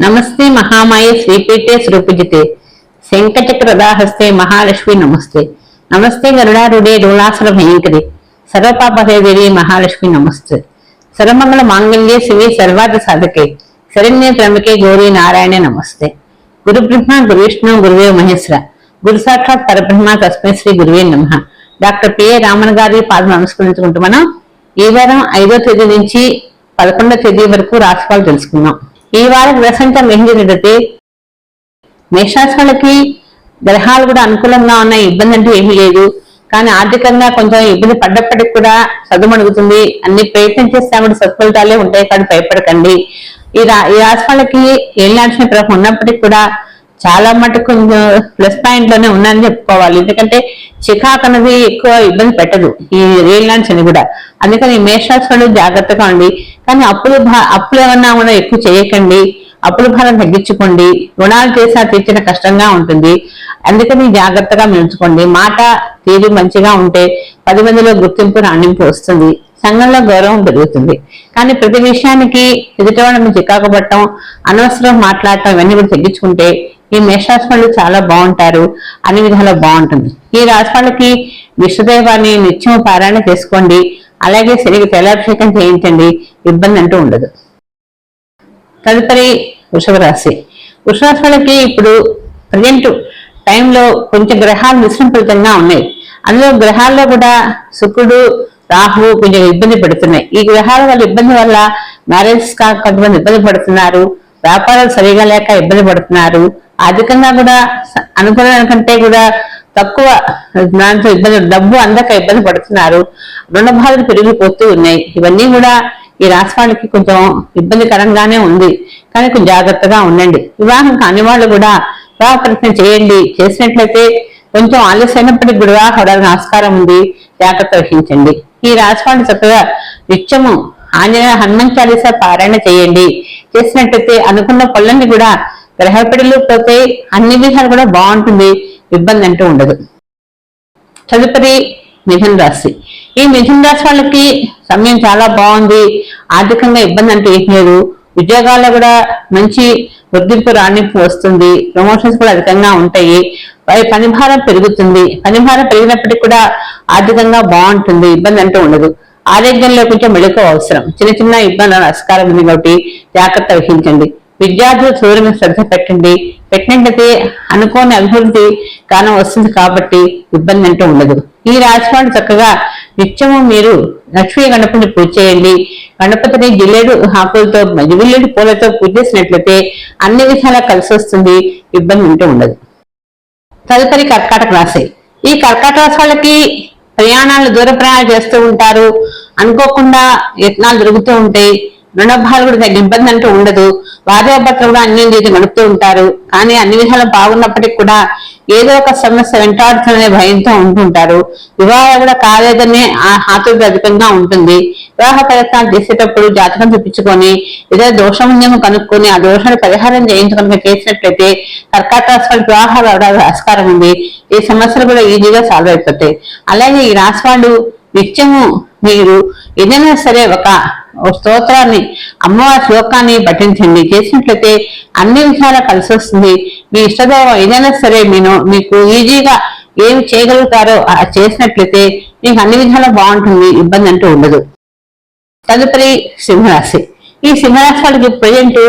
నమస్తే మహామాయ శ్రీపీఠే శ్రీపూజితే శంఖచక్రదాహస్తే మహాలక్ష్మి నమస్తే. నమస్తే గరుడారుడే రుణాసుర భయంకరి. సర్వపాపదేవి మహాలక్ష్మి నమస్తే. సర్వమంగళ మాంగళ్యే శివి సర్వార్థ సాధకే. శరణ్య త్రమకే గౌరీ నారాయణ నమస్తే. గురు బ్రహ్మ గురు విష్ణు గురువే మహేశ్వర. గురు సాక్షాత్ పరబ్రహ్మ తస్మై శ్రీ గురువే నమ. డాక్టర్ పిఏ రామన్ గారి పాదం నమస్కరించుకుంటూ మనం ఈ వారం ఐదో తేదీ నుంచి పదకొండో తేదీ వరకు రాశిఫలాలు తెలుసుకుందాం. ఈ వారం గ్రహసంఖ్య ఏంటంటే మేషాసులకి గ్రహాలు కూడా అనుకూలంగా ఉన్నాయి ఇబ్బంది అంటూ ఏమీ లేదు. కానీ ఆర్థికంగా కొంచెం ఇబ్బంది పడ్డప్పటికి కూడా చదువుమడుగుతుంది అన్ని ప్రయత్నం చేస్తే కూడా సత్ఫలితాలే ఉంటాయి. కానీ భయపడకండి. ఈ రా ఈ రాశి వాళ్ళకి ఏళ్ళాల్సిన ప్రభావం ఉన్నప్పటికీ కూడా చాలా మటుకు ప్లస్ పాయింట్లోనే ఉన్నాయని చెప్పుకోవాలి. ఎందుకంటే చికాక్ అనేది ఎక్కువ ఇబ్బంది పెట్టదు ఈ రియల్ ల్యాండ్స్ అని కూడా. అందుకని ఈ మేషరాశి జాగ్రత్తగా ఉండి కానీ అప్పులు అప్పులు ఏమన్నా కూడా ఎక్కువ చేయకండి. అప్పుల భారం తగ్గించుకోండి. రుణాలు చేసా తీర్చిన కష్టంగా ఉంటుంది. అందుకని జాగ్రత్తగా మెలుచుకోండి మాట తీరు మంచిగా ఉంటే పది మందిలో గుర్తింపు రాణింపు వస్తుంది. సంఘంలో గౌరవం పెరుగుతుంది. కానీ ప్రతి విషయానికి ఎదుటివాళ్ళని చికాకు పట్టడం అనవసరం మాట్లాడటం ఇవన్నీ కూడా తగ్గించుకుంటే ఈ మేషరాశి వాళ్ళు చాలా బాగుంటారు అన్ని విధాలా బాగుంటుంది. ఈ రాశి వాళ్ళకి విశ్వదైవాన్ని నిత్యం పారాయణ చేసుకోండి. అలాగే శనికి తైలాభిషేకం చేయించండి. ఇబ్బంది అంటూ ఉండదు. తదుపరి వృషభ రాశి. వృషభ రాశి వాళ్ళకి ఇప్పుడు ప్రజెంట్ టైంలో కొంచెం గ్రహాలు విశృంఖలితంగా ఉన్నాయి. అందులో గ్రహాల్లో కూడా శుక్రుడు రాహువు కొంచెం ఇబ్బంది పెడుతున్నాయి. ఈ గ్రహాల వల్ల ఇబ్బంది వల్ల మ్యారేజ్ కాక కొంతమంది ఇబ్బంది పడుతున్నారు. వ్యాపారాలు సరిగా లేక ఇబ్బంది పడుతున్నారు. ఆర్థికంగా కూడా స- అనుకున్న కంటే కూడా తక్కువ దాంతో ఇబ్బంది డబ్బు అందక ఇబ్బంది పడుతున్నారు. రుణ బాధలు పెరిగిపోతూ ఉన్నాయి. ఇవన్నీ కూడా ఈ రాశి వాళ్ళకి కొంచెం ఇబ్బందికరంగానే ఉంది. కానీ కొంచెం జాగ్రత్తగా ఉండండి. వివాహం కాని వాళ్ళు కూడా వివాహ ప్రయత్నం చేయండి. చేసినట్లయితే కొంచెం ఆలస్యమైనప్పటికీ కూడా వివాహం అవడానికి ఆస్కారం ఉంది. జాగ్రత్త వహించండి. ఈ రాశి వాళ్ళు చక్కగా నిత్యము ఆంజనేయ హనుమాన్ చాలీసా పారాయణ చేయండి. చేసినట్లయితే అనుకున్న పనులన్నీ కూడా గ్రహపిడలు పోతే అన్ని విధాలు కూడా బాగుంటుంది ఇబ్బంది అంటూ ఉండదు. తదుపరి మిథున రాశి. ఈ మిథున రాశి వాళ్ళకి సమయం చాలా బాగుంది ఆర్థికంగా ఇబ్బంది అంటే ఏం లేదు. ఉద్యోగాల్లో కూడా మంచి గుర్తింపు రాణింపు వస్తుంది ప్రమోషన్స్ కూడా అధికంగా ఉంటాయి. పై పనిభారం పెరుగుతుంది. పనిభారం పెరిగినప్పటికీ కూడా ఆర్థికంగా బాగుంటుంది ఇబ్బంది అంటూ ఉండదు. ఆరోగ్యంలో కొంచెం మెళుకు అవసరం. చిన్న చిన్న ఇబ్బందులు అస్కారం ఉంది కాబట్టి జాగ్రత్త వహించండి. విద్యార్థులు చదువు శ్రద్ధ పెట్టండి. పెట్టినట్లయితే అనుకోని అభివృద్ధి కాలం వస్తుంది కాబట్టి ఇబ్బంది అంటూ ఉండదు. ఈ రాశి చక్కగా నిత్యము మీరు లక్ష్మీ గణపతిని పూజ చేయండి. గణపతిని జిల్లేడు ఆకులతో జిల్లేడు పూలతో పూజ చేసినట్లయితే అన్ని విధాలా కలిసి వస్తుంది ఇబ్బంది అంటూ ఉండదు. తదుపరి కర్కాటక రాశి. ఈ కర్కాటక రాశి వాళ్ళకి ప్రయాణాలు దూర ప్రయాణాలు చేస్తూ ఉంటారు. అనుకోకుండా యత్నాలు జరుగుతూ ఉంటాయి. రుణభాలు కూడా తగ్గ ఇబ్బంది అంటూ ఉండదు. భార్యాభర్తలు కూడా అన్ని చేసి గడుపుతూ ఉంటారు. కానీ అన్ని విధాలు బాగున్నప్పటికీ కూడా ఏదో ఒక సమస్య వెంటాడుతుందనే భయంతో ఉంటుంటారు. వివాహం కూడా కాలేదనే ఆ ఆతుర్ది అధికంగా ఉంటుంది. వివాహ ప్రయత్నాలు చేసేటప్పుడు జాతకం చూపించుకొని ఏదో దోషం ఉందేమో కనుక్కొని ఆ దోషాన్ని పరిహారం చేయించుకొని చేసినట్లయితే కర్కాటక రాశి వివాహాలు అవడానికి ఆస్కారం ఉంది. ఈ సమస్యలు కూడా ఈజీగా సాల్వ్ అయిపోతాయి. అలాగే ఈ రాశి వాళ్ళు నిత్యము మీరు ఏదైనా సరే ఒక స్తోత్రాన్ని అమ్మవారి శ్లోకాన్ని పఠించండి. చేసినట్లయితే అన్ని విషయాలు కలిసి వస్తుంది. మీ ఇష్టదైవం ఏదైనా సరే మీను మీకు ఈజీగా ఏమి చేయగలుగుతారో చేసినట్లయితే మీకు అన్ని విధాలా బాగుంటుంది ఇబ్బంది అంటూ ఉండదు. తదుపరి సింహరాశి. ఈ సింహరాశి వాళ్ళకి ప్రజెంట్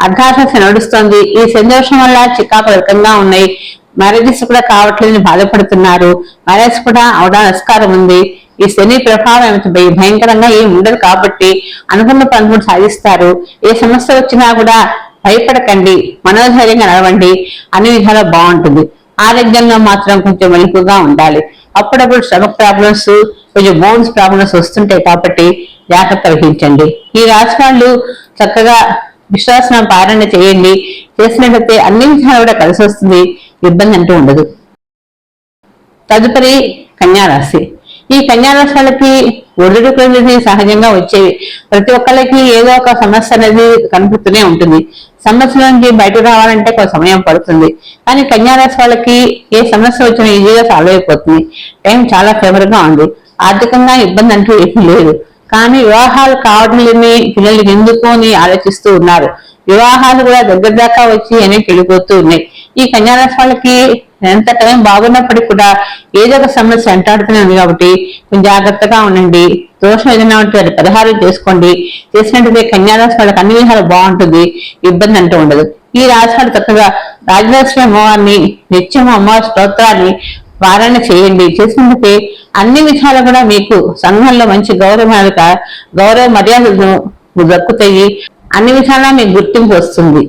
అర్ధాశ నడుస్తోంది. ఈ సంతోషం వల్ల చికాకు రకంగా ఉన్నాయి. మ్యారేజెస్ కూడా కావట్లేదని బాధపడుతున్నారు. మ్యారేజ్ కూడా అవడానికి ఆస్కారం ఉంది. ఈ శని ప్రభావం భయ- భయంకరంగా ఏం ఉండదు కాబట్టి అనుకున్న పనులు కూడా సాధిస్తారు. ఏ సమస్య వచ్చినా కూడా భయపడకండి మనోధైర్యంగా నడవండి అన్ని విధాలా బాగుంటుంది. ఆరోగ్యంగా మాత్రం కొంచెం మెలుపుగా ఉండాలి. అప్పుడప్పుడు స్టమక్ ప్రాబ్లమ్స్ కొంచెం బోన్స్ ప్రాబ్లమ్స్ వస్తుంటాయి కాబట్టి జాగ్రత్త వహించండి. ఈ రాశి వాళ్ళు చక్కగా విశ్వాసం పారణ చేయండి. చేసినట్లయితే అన్ని విధాలు కూడా కలిసి వస్తుంది. ఇబ్బంది అంటూ ఉండదు. తదుపరి కన్యారాశి ఈ కన్యారాశి వాళ్ళకి ఒడిదుడుకు సహజంగా వచ్చేవి. ప్రతి ఒక్కరికి ఏదో ఒక సమస్య అనేది కనిపిస్తూనే ఉంటుంది. సమస్య నుంచి బయట రావాలంటే కొంత సమయం పడుతుంది. కానీ కన్యారాశి వాళ్ళకి ఏ సమస్య వచ్చినా ఈజీగా సాల్వ్ అయిపోతుంది. టైం చాలా ఫేవర్గా ఉంది. ఆర్థికంగా ఇబ్బంది అంటూ ఏమీ లేదు. కానీ వివాహాలు కావడం లేని పిల్లలు ఎందుకు అని ఆలోచిస్తూ ఉన్నారు. వివాహాలు కూడా దగ్గర దాకా వచ్చి అనేవి వెళ్ళిపోతూ ఉన్నాయి. ఈ కన్యారాశి వాళ్ళకి ఎంత టైం బాగున్నప్పటికీ కూడా ఏదో ఒక సమస్య వెంటాడుతూనే ఉంది కాబట్టి కొంచెం జాగ్రత్తగా ఉండండి. దోషం ఏదైనా ఉంటే అది పరిహారం చేసుకోండి. చేసినట్టు కన్యారాశి వాళ్ళకి అన్ని విధాలు బాగుంటుంది. ఇబ్బంది అంటూ ఉండదు. ఈ రాశి వాళ్ళు చక్కగా రాజలక్ష్మి అమ్మవారిని నిత్యం అమ్మవారి స్తోత్రాన్ని పారాయణ చేయండి. చేసినందుకే అన్ని విషయాలు కూడా మీకు సంఘంలో మంచి గౌరవ గౌరవ మర్యాదలను దక్కుతాయి. అన్ని విధాలా మీకు గుర్తింపు వస్తుంది.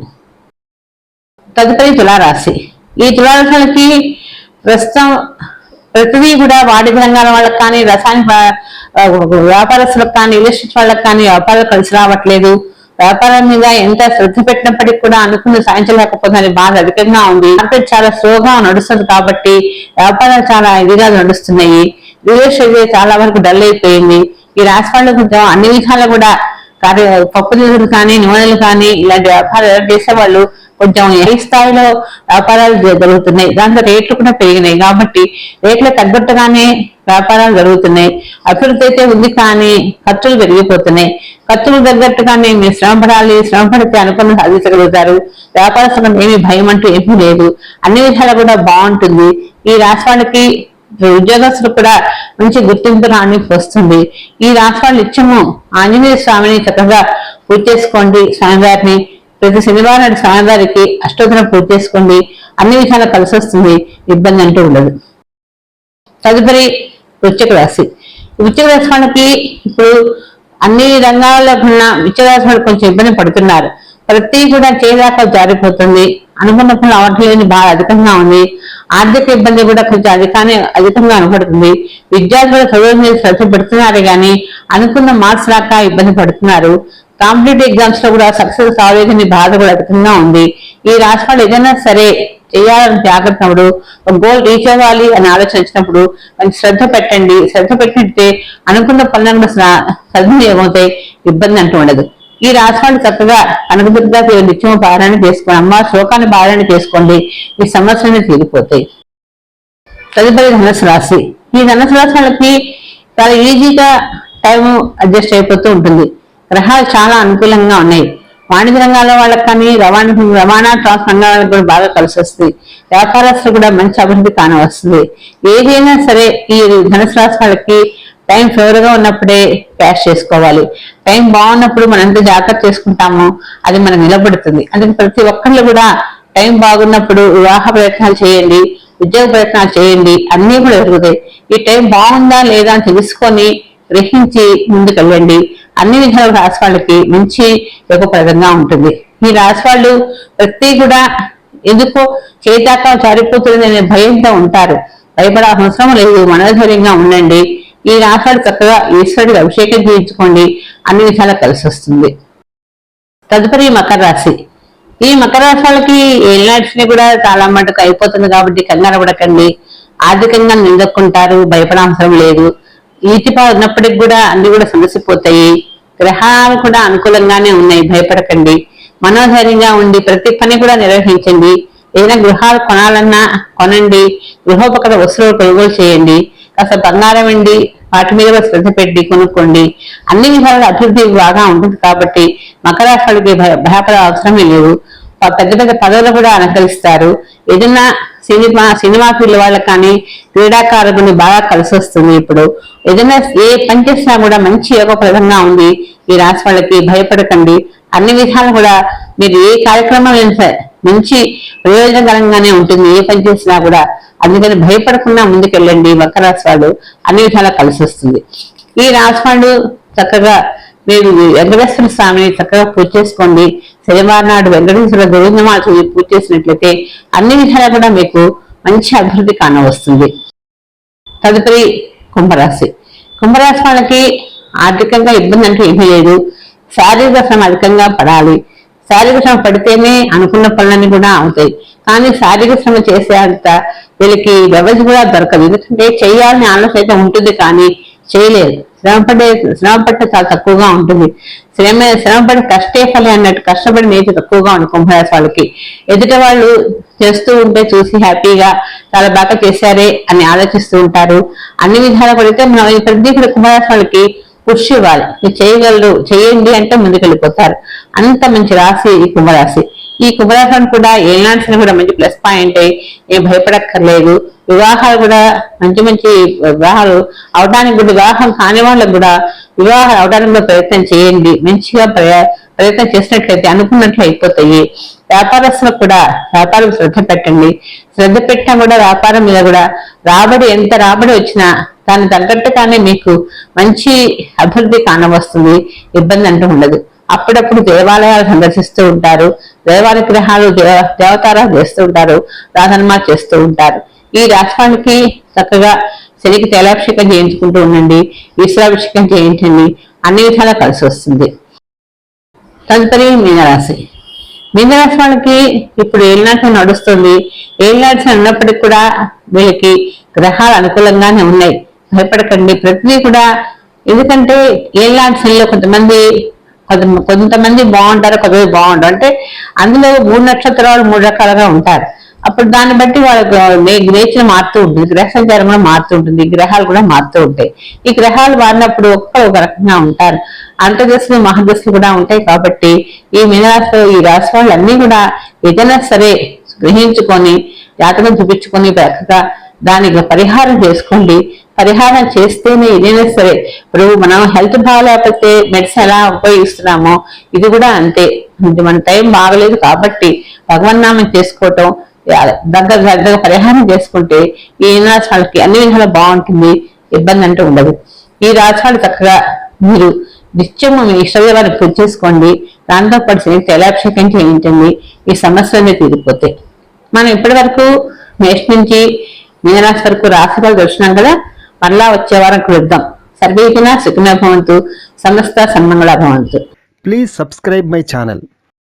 తదుపరి తులారాశి. ఈ తులారాశులకి ప్రస్తుతం ప్రతిదీ కూడా వాణిజ్య రంగాల వాళ్ళకి కానీ రసాయన ప- వ్యాపారస్తులకు కానీ రియల్ వాళ్ళకి కానీ వ్యాపారాలు కలిసి రావట్లేదు. వ్యాపారం మీద ఎంత శ్రద్ధ పెట్టినప్పటికీ కూడా అనుకున్న సాధించలేకపోతుందని బాధ అధికంగా ఉంది. మార్కెట్ చాలా స్లోగా నడుస్తుంది కాబట్టి వ్యాపారాలు చాలా ఇదిగా నడుస్తున్నాయి. రియల్ ఎస్టేట్ చాలా వరకు డల్ అయిపోయింది. ఈ రాశి అన్ని విధాలు కూడా కార్య పప్పు దినుసులు కానీ నూనెలు కానీ ఇలాంటి వ్యాపారాలు చేసేవాళ్ళు కొంచెం ఏ స్థాయిలో వ్యాపారాలు జ- జరుగుతున్నాయి దాంట్లో రేట్లు కూడా పెరిగినాయి. కాబట్టి రేట్లు తగ్గట్టుగానే వ్యాపారాలు జరుగుతున్నాయి. అభివృద్ధి అయితే ఉంది కానీ ఖర్చులు పెరిగిపోతున్నాయి. ఖర్చులు తగ్గట్టుగానే మీరు శ్రమ పడాలి శ్రమ పడితే అనుకున్న సాధించగలుగుతారు. వ్యాపారస్తులకు ఏమి భయం అంటూ ఏమీ లేదు. అన్ని విధాలు కూడా బాగుంటుంది. ఈ రాష్ట్రానికి ఉద్యోగస్తులు కూడా మంచి గుర్తింపు రాని వస్తుంది. ఈ రాష్ట్రాలు ఇచ్చము ఆంజనేయ స్వామిని చక్కగా పూర్తి చేసుకోండి స్వామివారిని. ప్రతి శనివారం నాడు స్వామివారికి అష్టోత్తరం పూర్తి చేసుకోండి. అన్ని విషయాలు కలిసి వస్తుంది. ఇబ్బంది అంటూ ఉండదు. తదుపరి వృశ్చిక రాశి. వృశ్చిక రాశి వాళ్ళకి ఇప్పుడు అన్ని రంగాల్లో ఉన్న వృశ్చిక రాశి వాళ్ళు కొంచెం ఇబ్బంది పడుతున్నారు. ప్రతి కూడా చేయదాకా జారిపోతుంది. అనుకున్న పనులు అవట్లేని బాగా అధికంగా ఉంది. ఆర్థిక ఇబ్బంది కూడా కొంచెం అధికానే అధికంగా అనుపడుతుంది. విద్యార్థులు చదువు మీద శ్రద్ధ పెడుతున్నారు కానీ అనుకున్న మార్క్స్ రాక ఇబ్బంది పడుతున్నారు. కాంపిటేటివ్ ఎగ్జామ్స్లో కూడా సక్సెస్ కాలేదని బాధ కూడా అధికంగా ఉంది. ఈ రాశి వాళ్ళు ఏదైనా సరే చేయాలని జాగ్రత్తప్పుడు ఒక గోల్ రీచ్ అవ్వాలి అని ఆలోచన కొంచెం శ్రద్ధ పెట్టండి. శ్రద్ధ పెట్టినట్టే అనుకున్న పనులను కూడా సద్వినియోగం అవుతాయి ఇబ్బంది అంటూ ఉండదు. ఈ రాష్ట్రాలు చక్కగా కనకదుర్గా నిత్యం పారాయణ చేసుకోండి. అమ్మ శ్లోకాన్ని పారాయణ చేసుకోండి. ఈ సమస్యలు తీరిపోతాయి. తదుపరి ధనుసు రాశి. ఈ ధనుసు రాశి వాళ్ళకి చాలా ఈజీగా టైం అడ్జస్ట్ అయిపోతూ ఉంటుంది. గ్రహాలు చాలా అనుకూలంగా ఉన్నాయి. వాణిజ్య రంగాల వాళ్ళకి కానీ రవాణా రవాణా ట్రాన్స్ రంగాలకు కూడా బాగా కలిసి వస్తుంది. వ్యాపారస్తులు కూడా మంచి అభివృద్ధి కానవస్తుంది ఏదైనా సరే ఈ ధనుసు రాశి వాళ్ళకి టైం ఫేవర్గా ఉన్నప్పుడే క్యాష్ చేసుకోవాలి. టైం బాగున్నప్పుడు మనం ఎంత జాగ్రత్త చేసుకుంటామో అది మనకు నిలబడుతుంది. అందుకే ప్రతి ఒక్కళ్ళు కూడా టైం బాగున్నప్పుడు వివాహ ప్రయత్నాలు చేయండి ఉద్యోగ ప్రయత్నాలు చేయండి అన్నీ కూడా జరుగుతాయి. ఈ టైం బాగుందా లేదా అని తెలుసుకొని గ్రహించి ముందుకు వెళ్ళండి అన్ని విధాల రాసి వాళ్ళకి మంచి ప్రదంగా ఉంటుంది. ఈ రాసి వాళ్ళు ప్రతి కూడా ఎందుకో చేతాకం జారిపోతుంది అనే భయంతో ఉంటారు. భయపడ అవసరం లేదు మనోధైర్యంగా ఉండండి. ఈ రాశి చక్కగా ఈశ్వరుడికి అభిషేకం చేయించుకోండి. అన్ని విధాలా కలిసి వస్తుంది. తదుపరి మకర రాశి. ఈ మకర రాశాలకి వాళ్ళకి కూడా చాలా మటుకు అయిపోతుంది కాబట్టి కంగారు పడకండి. ఆర్థికంగా నిలదొక్కుంటారు భయపడాల్సిన లేదు. ఈతిపా ఉన్నప్పటికి కూడా అన్ని కూడా సమసిపోతాయి. గ్రహాలు కూడా అనుకూలంగానే ఉన్నాయి. భయపడకండి. మనోధైర్యంగా ఉండి ప్రతి పని కూడా నిర్వహించండి. ఏదైనా గృహాలు కొనాలన్నా కొనండి. గృహోపకర వస్తువులు కొనుగోలు చేయండి. కాస్త బంగారం వెండి వాటి మీద కూడా శ్రద్ధ పెట్టి కొనుక్కోండి. అన్ని విధాలుగా అభివృద్ధి బాగా ఉంటుంది కాబట్టి మకర రాశులకి భయపడే అవసరమే లేదు. పెద్ద పెద్ద పదవులు కూడా అనుకరిస్తారు. ఏదైనా సినిమా సినిమా ఫీల్డ్ వాళ్ళకి కానీ క్రీడాకారులని బాగా కలిసి వస్తుంది ఇప్పుడు. ఏదైనా ఏ పని చేసినా కూడా మంచి యోగప్రదంగా ఉంది ఈ రాశి వాళ్ళకి భయపడకండి. అన్ని విధాలు కూడా మీరు ఏ కార్యక్రమం అయినా సరే మంచి ప్రయోజనకరంగానే ఉంటుంది. ఏ పని చేసినా కూడా అందుకని భయపడకుండా ముందుకెళ్ళండి. మకర రాశి వాళ్ళు అన్ని విధాలా కలిసి వస్తుంది ఈ రాశి వాళ్ళు చక్కగా మీరు వెంకటేశ్వర స్వామిని చక్కగా పూజ చేసుకోండి. శనివారం నాడు వెంకటేశ్వర గోవిందమాల చదివి పూజ చేసినట్లయితే అన్ని విధాలా కూడా మీకు మంచి అభివృద్ధి కానవస్తుంది. తదుపరి కుంభరాశి. కుంభరాశి వాళ్ళకి ఆర్థికంగా ఇబ్బంది అంటూ ఏమీ లేదు. శారీరక శ్రమ అధికంగా పడాలి. శారీరక శ్రమ పడితేనే అనుకున్న పనులన్నీ కూడా అవుతాయి. కానీ శారీరక శ్రమ చేసే అంత వీళ్ళకి వ్యవధి కూడా దొరకదు. ఎందుకంటే చేయాలని ఆలోచన అయితే ఉంటుంది కానీ చేయలేదు. శ్రమ పడే శ్రమ పట్టే చాలా తక్కువగా ఉంటుంది. శ్రమ శ్రమపడి కష్టే ఫలే అన్నట్టు కష్టపడి నేర్చు తక్కువగా ఉంది కుంభరాశి వాళ్ళకి. ఎదుట వాళ్ళు చేస్తూ ఉంటే చూసి హ్యాపీగా చాలా బాగా చేశారే అని ఆలోచిస్తూ ఉంటారు. అన్ని విధాలు పడితే మనం ఈ ప్రతి కుంభరాశి వాళ్ళకి పుష్ ఇవ్వాలి. మీరు చేయగలరు చేయండి అంటే ముందుకెళ్ళిపోతారు. అంత మంచి రాశి ఈ కుంభరాశి. ఈ కుంభరాశి కూడా ఏనాల్సిన కూడా మంచి ప్లస్ పాయింట్ ఏం భయపడక్కర్లేదు. వివాహాలు కూడా మంచి మంచి వివాహాలు అవడానికి కూడా వివాహం కాని వాళ్ళకు కూడా వివాహాలు అవడానికి కూడా ప్రయత్నం చేయండి. మంచిగా ప్రయత్నం చేసినట్లయితే అనుకున్నట్లు అయిపోతాయి. వ్యాపారస్తులకు కూడా వ్యాపారం శ్రద్ధ పెట్టండి. శ్రద్ధ పెట్టినా కూడా వ్యాపారం మీద కూడా రాబడి ఎంత రాబడి వచ్చినా దాని తగ్గట్టుగానే మీకు మంచి అభివృద్ధి కానవస్తుంది. ఇబ్బంది అంటూ ఉండదు. అప్పుడప్పుడు దేవాలయాలు సందర్శిస్తూ ఉంటారు. దేవానుగ్రహాలు దేవ దేవతారాలు చేస్తూ ఉంటారు. ప్రార్థనమా చేస్తూ ఉంటారు. ఈ రాష్ట్రానికి చక్కగా శనికి తైలాభిషేకం చేయించుకుంటూ ఉండండి. ఈశ్వరాభిషేకం చేయించండి. అన్ని విధాలా కలిసి వస్తుంది. తదుపరి మీనరాశి. మీనరాశి వాళ్ళకి ఇప్పుడు ఏళ్ళనాటి నడుస్తుంది. ఏళ్ళనాటి ఉన్నప్పటికీ కూడా వీళ్ళకి గ్రహాలు అనుకూలంగానే ఉన్నాయి. భయపడకండి. ప్రతిదీ కూడా ఎందుకంటే ఏళ్ళనాటిలో కొంతమంది కొంత కొంతమంది బాగుంటారు కొంతమంది బాగుంటారు అంటే అందులో మూడు నక్షత్రాలు మూడు రకాలుగా ఉంటారు. అప్పుడు దాన్ని బట్టి వాళ్ళ నేచర్ మారుతూ ఉంటుంది. గ్రహ సంచారం కూడా మారుతూ ఉంటుంది. గ్రహాలు కూడా మారుతూ ఉంటాయి. ఈ గ్రహాలు మారినప్పుడు ఒక్కరు ఒక రకంగా ఉంటారు. అంతర్దశలు మహాదశలు కూడా ఉంటాయి కాబట్టి ఈ మీనరాశి ఈ రాశి వాళ్ళు అన్ని కూడా ఏదైనా సరే గ్రహించుకొని జాతకం చూపించుకొని చక్కగా దానికి పరిహారం చేసుకోండి. పరిహారం చేస్తేనే ఏదైనా సరే ఇప్పుడు మనం హెల్త్ బాగాలేకపోతే మెడిసిన్ ఎలా ఉపయోగిస్తున్నామో ఇది కూడా అంతే. ఇది మన టైం బాగలేదు కాబట్టి భగవన్నామం చేసుకోవటం దగ్గర దగ్గర పరిహారం చేసుకుంటే ఈ రాష్ట్రాలకి అన్ని విధాలు బాగుంటుంది ఇబ్బంది అంటూ ఉండదు. ఈ రాష్ట్రాలు చక్కగా మీరు నిత్యము మీ ఇష్టదేవాన్ని పూజ చేసుకోండి. దాంతో పాటు శని తైలాభిషేకం చేయించండి. ఈ సమస్యలన్నీ తీరిపోతాయి. మనం ఇప్పటి వరకు నెక్స్ట్ నుంచి మీనరాశి వరకు రాశిఫలాలు దర్శనం కదా? మరలా వచ్చే వారం కలుద్దాం. సర్వేజన సుఖమే భవంతు. సమస్త సన్మంగళ భవంతు. Please subscribe my channel